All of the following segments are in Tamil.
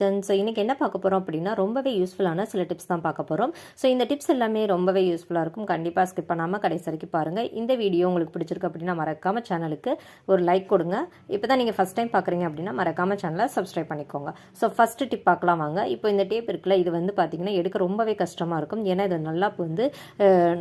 ஸோ இன்றைக்கி என்ன பார்க்க போகிறோம் அப்படின்னா ரொம்பவே யூஸ்ஃபுல்லான சில டிப்ஸ் தான் பார்க்க போகிறோம் ஸோ இந்த டிப்ஸ் எல்லாமே ரொம்பவே யூஸ்ஃபுல்லாக இருக்கும். கண்டிப்பாக ஸ்கிப் பண்ணாமல் கடைசி வரைக்கும் பாருங்கள் இந்த வீடியோ உங்களுக்கு பிடிச்சிருக்கு அப்படின்னா மறக்காமல் சேனலுக்கு ஒரு லைக் கொடுங்க. இப்போ தான் நீங்கள் ஃபஸ்ட் டைம் பார்க்குறீங்க அப்படின்னா மறக்காமல் சேனலை சப்ஸ்கிரைப் பண்ணிக்கோங்க. ஸோ ஃபஸ்ட்டு டிப் பார்க்கலாம் வாங்க. இப்போ இந்த டேப் இருக்குல்ல இது வந்து பார்த்திங்கன்னா எடுக்க ரொம்பவே கஷ்டமாக இருக்கும். ஏன்னா இது நல்லா இப்போ வந்து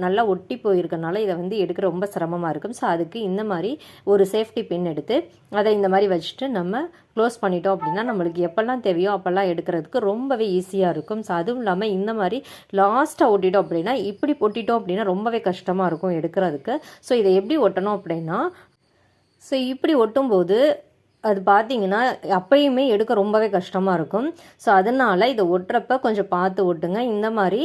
நல்லா ஒட்டி போயிருக்கனால இதை வந்து எடுக்க ரொம்ப சிரமமாக இருக்கும். ஸோ அதுக்கு இந்த மாதிரி ஒரு சேஃப்டி பின் எடுத்து அதை இந்த மாதிரி வச்சுட்டு நம்ம க்ளோஸ் பண்ணிட்டோம் அப்படின்னா நம்மளுக்கு எப்போல்லாம் தேவையோ அப்போல்லாம் எடுக்கிறதுக்கு ரொம்பவே ஈஸியாக இருக்கும். ஸோ அதுவும் இல்லாமல் இந்த மாதிரி லாஸ்ட்டாக ஒட்டிட்டோம் அப்படின்னா இப்படி ஒட்டிட்டோம் அப்படின்னா ரொம்பவே கஷ்டமாக இருக்கும் எடுக்கிறதுக்கு. ஸோ இதை எப்படி ஒட்டணும் அப்படின்னா ஸோ இப்படி ஒட்டும்போது அது பார்த்தீங்கன்னா அப்பயுமே எடுக்க ரொம்பவே கஷ்டமாக இருக்கும். ஸோ அதனால் இதை ஒட்டுறப்ப கொஞ்சம் பார்த்து ஒட்டுங்க. இந்த மாதிரி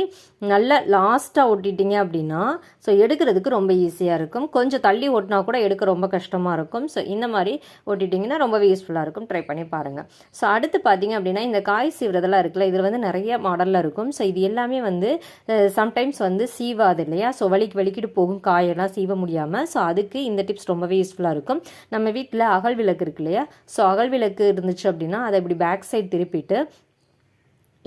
நல்ல லாஸ்ட்டாக ஒட்டிட்டீங்க அப்படின்னா ஸோ எடுக்கிறதுக்கு ரொம்ப ஈஸியாக இருக்கும். கொஞ்சம் தள்ளி ஒட்டினா கூட எடுக்க ரொம்ப கஷ்டமாக இருக்கும். ஸோ இந்த மாதிரி ஒட்டிட்டிங்கன்னா ரொம்பவே யூஸ்ஃபுல்லாக இருக்கும். ட்ரை பண்ணி பாருங்கள் ஸோ அடுத்து பார்த்தீங்க அப்படின்னா இந்த காய் சீவுறதெல்லாம் இருக்குல்ல இதில் வந்து நிறைய மாடலில் இருக்கும். ஸோ இது எல்லாமே வந்து சம்டைம்ஸ் வந்து சீவாது இல்லையா? ஸோ வலிக்கு வலிக்கிட்டு போகும் காயெல்லாம் சீவ முடியாமல் ஸோ அதுக்கு இந்த டிப்ஸ் ரொம்பவே யூஸ்ஃபுல்லாக இருக்கும். நம்ம வீட்டில் அகல் விளக்கு இருக்கு இல்லையா? ஸோ அகல் விளக்கு இருந்துச்சு அப்படின்னா அதை இப்படி பேக் சைடு திருப்பிட்டு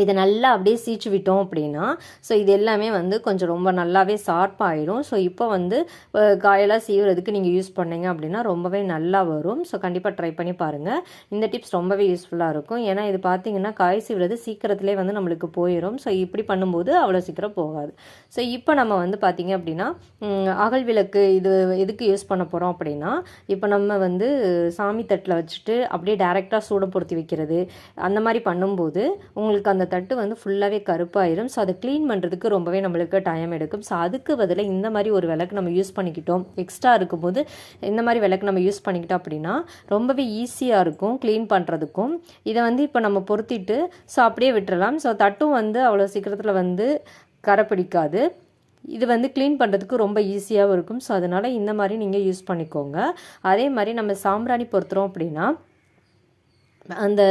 இதை நல்லா அப்படியே சீச்சு விட்டோம் அப்படின்னா ஸோ இது எல்லாமே வந்து கொஞ்சம் ரொம்ப நல்லாவே ஷார்ப் ஆகிடும் ஸோ இப்போ வந்து காயெல்லாம் சீவுறதுக்கு நீங்கள் யூஸ் பண்ணீங்க அப்படின்னா ரொம்பவே நல்லா வரும். ஸோ கண்டிப்பாக ட்ரை பண்ணி பாருங்கள் இந்த டிப்ஸ் ரொம்பவே யூஸ்ஃபுல்லாக இருக்கும். ஏன்னா இது பார்த்தீங்கன்னா காய் சீவுறது சீக்கிரத்திலே வந்து நம்மளுக்கு போயிடும் ஸோ இப்படி பண்ணும்போது அவ்வளோ சீக்கிரம் போகாது. ஸோ இப்போ நம்ம வந்து பார்த்தீங்க அப்படின்னா அகல் விளக்கு இது எதுக்கு யூஸ் பண்ண போகிறோம் அப்படின்னா இப்போ நம்ம வந்து சாமி தட்டில் வச்சுட்டு அப்படியே டேரெக்டாக சூட பொருத்தி வைக்கிறது அந்த மாதிரி பண்ணும்போது உங்களுக்கு அந்த தட்டு வந்து ஃபுல்லாகவே கருப்பாயிரும். ஸோ அதை க்ளீன் பண்ணுறதுக்கு ரொம்பவே நம்மளுக்கு டைம் எடுக்கும். ஸோ அதுக்கு பதிலாக இந்த மாதிரி ஒரு விளக்கு நம்ம யூஸ் பண்ணிக்கிட்டோம். எக்ஸ்ட்ரா இருக்கும்போது இந்த மாதிரி விளக்கு நம்ம யூஸ் பண்ணிக்கிட்டோம் அப்படின்னா ரொம்பவே ஈஸியாக இருக்கும் க்ளீன் பண்ணுறதுக்கும் இதை வந்து இப்போ நம்ம பொருத்திட்டு ஸோ அப்படியே விட்டுறலாம். ஸோ தட்டும் வந்து அவ்வளோ சீக்கிரத்தில் வந்து கரை பிடிக்காது. இது வந்து க்ளீன் பண்ணுறதுக்கு ரொம்ப ஈஸியாகவும் இருக்கும். ஸோ அதனால் இந்த மாதிரி நீங்கள் யூஸ் பண்ணிக்கோங்க. அதே மாதிரி நம்ம சாம்பிராணி பொறுத்துறோம் அப்படின்னா அந்த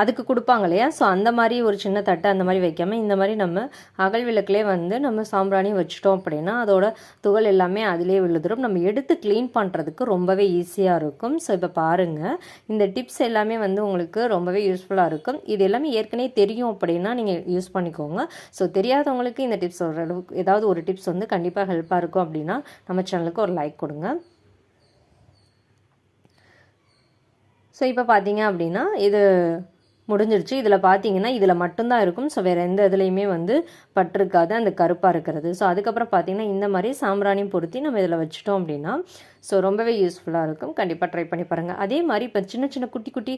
அதுக்கு கொடுப்பாங்க இல்லையா? ஸோ அந்த மாதிரி ஒரு சின்ன தட்டை அந்த மாதிரி வைக்காமல் இந்த மாதிரி நம்ம அகல் விளக்குலேயே வந்து நம்ம சாம்பிராணி வச்சுட்டோம் அப்படின்னா அதோட துகள் எல்லாமே அதிலே விழுதுரும் நம்ம எடுத்து க்ளீன் பண்ணுறதுக்கு ரொம்பவே ஈஸியாக இருக்கும். ஸோ இப்போ பாருங்கள் இந்த டிப்ஸ் எல்லாமே வந்து உங்களுக்கு ரொம்பவே யூஸ்ஃபுல்லாக இருக்கும். இது எல்லாமே ஏற்கனவே தெரியும் அப்படின்னா நீங்கள் யூஸ் பண்ணிக்கோங்க. ஸோ தெரியாதவங்களுக்கு இந்த டிப்ஸ் ஓரளவுக்கு ஏதாவது ஒரு டிப்ஸ் வந்து கண்டிப்பாக ஹெல்ப்பாக இருக்கும் அப்படின்னா நம்ம சேனலுக்கு ஒரு லைக் கொடுங்க. ஸோ இப்போ பார்த்தீங்க அப்படின்னா இது முடிஞ்சிருச்சு. இதில் பார்த்தீங்கன்னா இதில் மட்டும்தான் இருக்கும். ஸோ வேறு எந்த இதுலேயுமே வந்து பட்டிருக்காது. அந்த கருப்பாக இருக்கிறது. ஸோ அதுக்கப்புறம் பார்த்தீங்கன்னா இந்த மாதிரி சாம்பிராணியும் பொருத்தி நம்ம இதில் வச்சுட்டோம் அப்படின்னா ஸோ ரொம்பவே யூஸ்ஃபுல்லாக இருக்கும். கண்டிப்பாக ட்ரை பண்ணி பாருங்கள் அதே மாதிரி இப்போ சின்ன சின்ன குட்டி குட்டி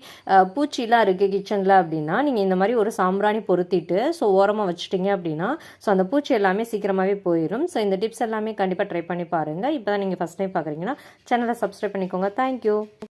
பூச்சிலாம் இருக்குது கிச்சனில் அப்படின்னா நீங்கள் இந்த மாதிரி ஒரு சாம்பிராணி பொருத்திட்டு ஸோ ஓரமாக வச்சுட்டிங்க அப்படின்னா ஸோ அந்த பூச்சி எல்லாமே சீக்கிரமாகவே போயிடும் ஸோ இந்த டிப்ஸ் எல்லாமே கண்டிப்பாக ட்ரை பண்ணி பாருங்கள் இப்போ தான் நீங்கள் ஃபஸ்ட் டைம் பார்க்குறீங்கன்னா சேனலை சப்ஸ்கிரைப் பண்ணிக்கோங்க தேங்க்யூ